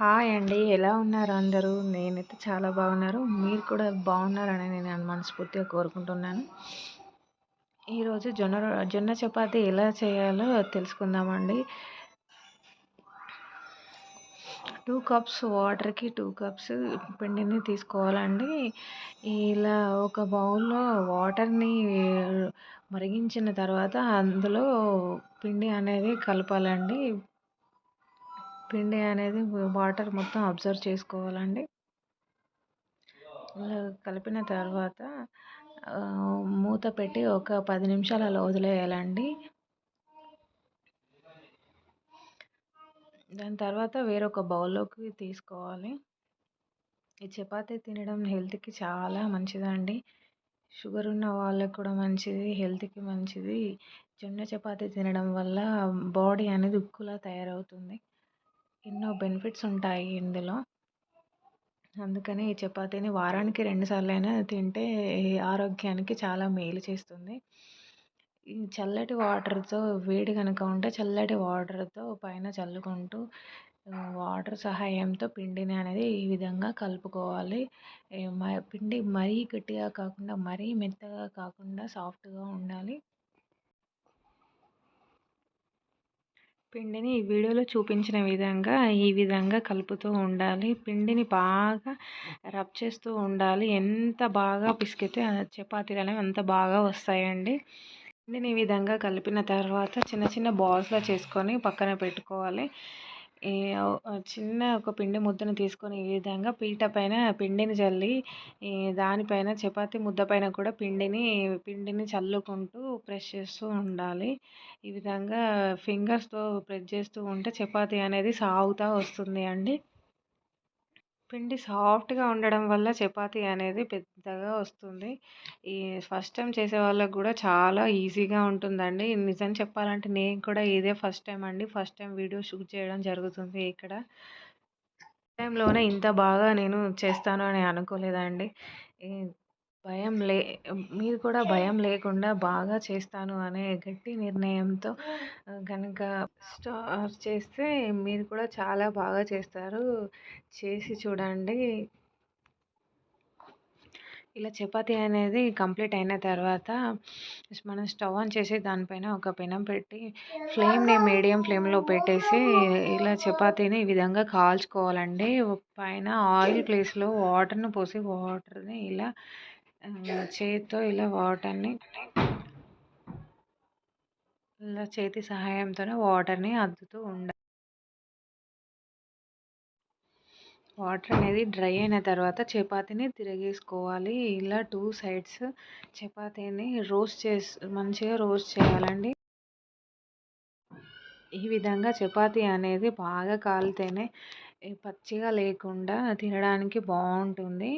Hi అండి. ఎలా ఉన్నారు అందరూ? నేనైతే చాలా బాగున్నారు. మీరు కూడా బాగున్నారని నేను మనస్ఫూర్తిగా కోరుకుంటున్నాను. ఈరోజు జొన్న జొన్న చపాతి ఎలా చేయాలో తెలుసుకుందామండి. టూ కప్స్ వాటర్కి టూ కప్స్ పిండిని తీసుకోవాలండి. ఇలా ఒక బౌల్లో వాటర్ని మరిగించిన తర్వాత అందులో పిండి అనేది కలపాలండి. పిండి అనేది వాటర్ మొత్తం అబ్జర్వ్ చేసుకోవాలండి. ఇలా కలిపిన తర్వాత మూత పెట్టి ఒక పది నిమిషాలు అలా వదిలేయాలండి. దాని తర్వాత వేరొక బౌల్లోకి తీసుకోవాలి. ఈ చపాతీ తినడం హెల్త్కి చాలా మంచిదండి. షుగర్ ఉన్న వాళ్ళకి కూడా మంచిది హెల్త్కి మంచిది. జొన్న చపాతీ తినడం వల్ల బాడీ అనేది ఉక్కులా తయారవుతుంది. ఎన్నో బెనిఫిట్స్ ఉంటాయి ఇందులో. అందుకని ఈ చపాతీని వారానికి రెండుసార్లు అయినా తింటే ఆరోగ్యానికి చాలా మేలు చేస్తుంది. ఈ చల్లటి వాటర్తో వేడి కనుక ఉంటే చల్లటి వాటర్తో పైన చల్లుకుంటూ వాటర్ సహాయంతో పిండిని అనేది ఈ విధంగా కలుపుకోవాలి. పిండి మరీ గట్టిగా కాకుండా మరీ మెత్తగా కాకుండా సాఫ్ట్గా ఉండాలి. పిండిని ఈ వీడియోలో చూపించిన విధంగా ఈ విధంగా కలుపుతూ ఉండాలి. పిండిని బాగా రబ్ చేస్తూ ఉండాలి. ఎంత బాగా పిసికితే చపాతీలు అనేవి అంత బాగా వస్తాయండి. పిండిని ఈ విధంగా కలిపిన తర్వాత చిన్న చిన్న బాల్స్లో చేసుకొని పక్కన పెట్టుకోవాలి. చిన్న ఒక పిండి ముద్దను తీసుకొని ఈ విధంగా పీట పైన పిండిని చల్లి దానిపైన చపాతి ముద్ద పైన కూడా పిండిని పిండిని చల్లుకుంటూ ప్రెస్ చేస్తూ ఉండాలి. ఈ విధంగా ఫింగర్స్తో ప్రెస్ చేస్తూ ఉంటే చపాతి అనేది సాగుతూ వస్తుంది అండి పిండి సాఫ్ట్గా ఉండడం వల్ల చపాతీ అనేది పెద్దగా వస్తుంది. ఈ ఫస్ట్ టైం చేసే వాళ్ళకి కూడా చాలా ఈజీగా ఉంటుందండి. నిజం చెప్పాలంటే నేను కూడా ఇదే ఫస్ట్ టైం అండి. ఫస్ట్ టైం వీడియో షూట్ చేయడం జరుగుతుంది ఇక్కడ. టైంలోనే ఇంత బాగా నేను చేస్తాను అని అనుకోలేదండి. భయం లే మీరు కూడా భయం లేకుండా బాగా చేస్తాను అనే గట్టి నిర్ణయంతో కనుక స్టార్ట్ చేస్తే మీరు కూడా చాలా బాగా చేస్తారు. చేసి చూడండి. ఇలా చపాతీ అనేది కంప్లీట్ అయిన తర్వాత మనం స్టవ్ ఆన్ చేసి దానిపైన ఒక పెనం పెట్టి ఫ్లేమ్ని మీడియం ఫ్లేమ్లో పెట్టేసి ఇలా చపాతీని ఈ విధంగా కాల్చుకోవాలండి. పైన ఆయిల్ ప్లేస్లో వాటర్ని పోసి వాటర్ని ఇలా చేతితో ఇలా వాటర్ని ఇలా చేతి సహాయంతోనే వాటర్ని అద్దుతూ ఉండాలి. వాటర్ అనేది డ్రై అయిన తర్వాత చపాతీని తిరగేసుకోవాలి. ఇలా టూ సైడ్స్ చపాతీని రోస్ట్ చేసి మంచిగా రోస్ట్ చేయాలండి. ఈ విధంగా చపాతీ అనేది బాగా కాలితేనే పచ్చిగా లేకుండా తినడానికి బాగుంటుంది.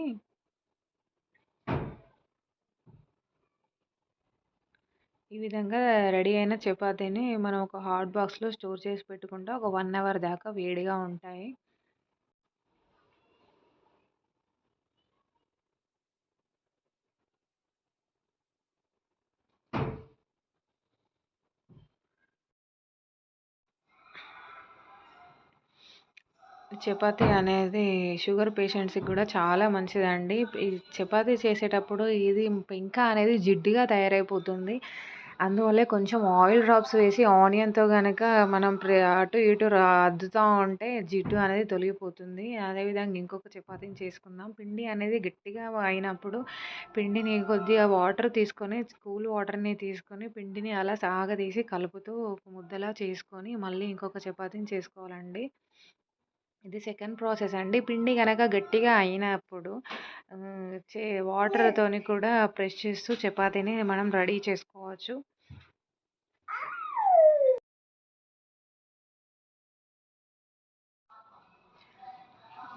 ఈ విధంగా రెడీ అయిన చపాతీని మనం ఒక హాట్ బాక్స్లో స్టోర్ చేసి పెట్టుకుంటే ఒక వన్ అవర్ దాకా వేడిగా ఉంటాయి. చపాతీ అనేది షుగర్ పేషెంట్స్కి కూడా చాలా మంచిదండి. ఈ చపాతీ చేసేటప్పుడు ఇది ఇంకా అనేది జిడ్డుగా తయారైపోతుంది. అందువల్లే కొంచెం ఆయిల్ డ్రాప్స్ వేసి ఆనియన్తో కనుక మనం అటు ఇటు అద్దుతూ ఉంటే జిడ్డు అనేది తొలగిపోతుంది. అదేవిధంగా ఇంకొక చపాతీని చేసుకుందాం. పిండి అనేది గట్టిగా అయినప్పుడు పిండిని కొద్దిగా వాటర్ తీసుకొని కూల్ వాటర్ని తీసుకొని పిండిని అలా సాగదీసి కలుపుతూ ముద్దలా చేసుకొని మళ్ళీ ఇంకొక చపాతీని చేసుకోవాలండి. ఇది సెకండ్ ప్రాసెస్ అండి. పిండి కనుక గట్టిగా అయినప్పుడు చే వాటర్తోని కూడా ప్రెస్ చేస్తూ చపాతీని మనం రెడీ చేసుకోవచ్చు.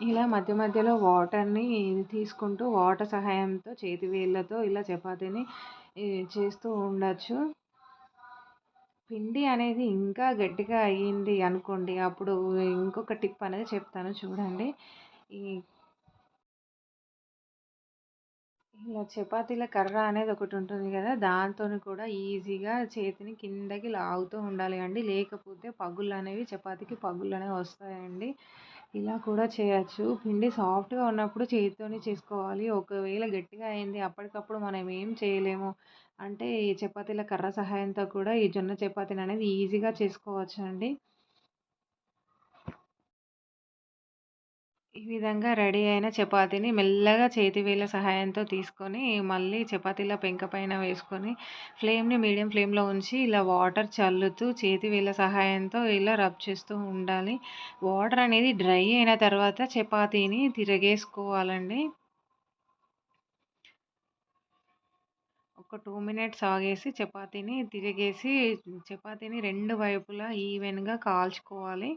ఇలా మధ్య మధ్యలో వాటర్ని తీసుకుంటూ వాటర్ సహాయంతో చేతి వేళ్ళతో ఇలా చపాతీని చేస్తూ ఉండొచ్చు. పిండి అనేది ఇంకా గట్టిగా అయ్యింది అనుకోండి అప్పుడు ఇంకొక టిప్ అనేది చెప్తాను చూడండి. ఈ ఇలా చపాతీల కర్ర అనేది ఒకటి ఉంటుంది కదా దాంతో కూడా ఈజీగా చేతిని కిందకి లాగుతూ ఉండాలి అండి. లేకపోతే పగుళ్ళు అనేవి చపాతీకి పగుళ్ళు అనేవి వస్తాయండి. ఇలా కూడా చేయొచ్చు. పిండి సాఫ్ట్గా ఉన్నప్పుడు చేతితోనే చేసుకోవాలి. ఒకవేళ గట్టిగా అయింది అప్పటికప్పుడు మనం ఏం చేయలేము. అంటే ఈ చపాతీల కర్ర సహాయంతో కూడా ఈ జొన్న చపాతీని అనేది ఈజీగా చేసుకోవచ్చు అండి ఈ విధంగా రెడీ అయిన చపాతీని మెల్లగా చేతి వేళ్ళ సహాయంతో తీసుకొని మళ్ళీ చపాతీల పెంక పైన వేసుకొని ఫ్లేమ్ని మీడియం ఫ్లేమ్లో ఉంచి ఇలా వాటర్ చల్లుతూ చేతి వేల సహాయంతో ఇలా రబ్ చేస్తూ ఉండాలి. వాటర్ అనేది డ్రై అయిన తర్వాత చపాతీని తిరగేసుకోవాలండి. ఒక టూ మినిట్స్ ఆగేసి చపాతీని తిరిగేసి చపాతీని రెండు వైపులా ఈవెన్గా కాల్చుకోవాలి.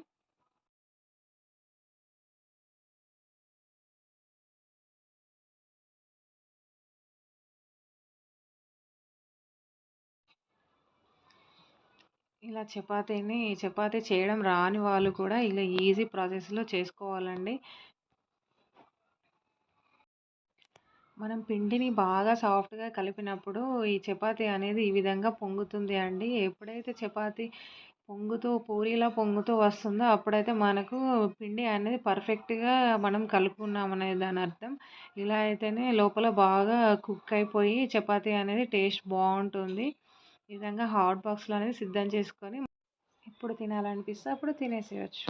ఇలా చపాతీని చపాతీ చేయడం రాని వాళ్ళు కూడా ఇలా ఈజీ ప్రాసెస్లో చేసుకోవాలండి. మనం పిండిని బాగా సాఫ్ట్గా కలిపినప్పుడు ఈ చపాతీ అనేది ఈ విధంగా పొంగుతుంది అండి. ఎప్పుడైతే చపాతీ పొంగుతూ పూరీలా పొంగుతూ వస్తుందో అప్పుడైతే మనకు పిండి అనేది పర్ఫెక్ట్గా మనం కలుపుకున్నామనే దాని అర్థం. ఇలా అయితేనే లోపల బాగా కుక్ అయిపోయి చపాతీ అనేది టేస్ట్ బాగుంటుంది. ఈ విధంగా హాట్ బాక్స్లో అనేది సిద్ధం చేసుకొని ఎప్పుడు తినాలనిపిస్తే అప్పుడు తినేసేయచ్చు.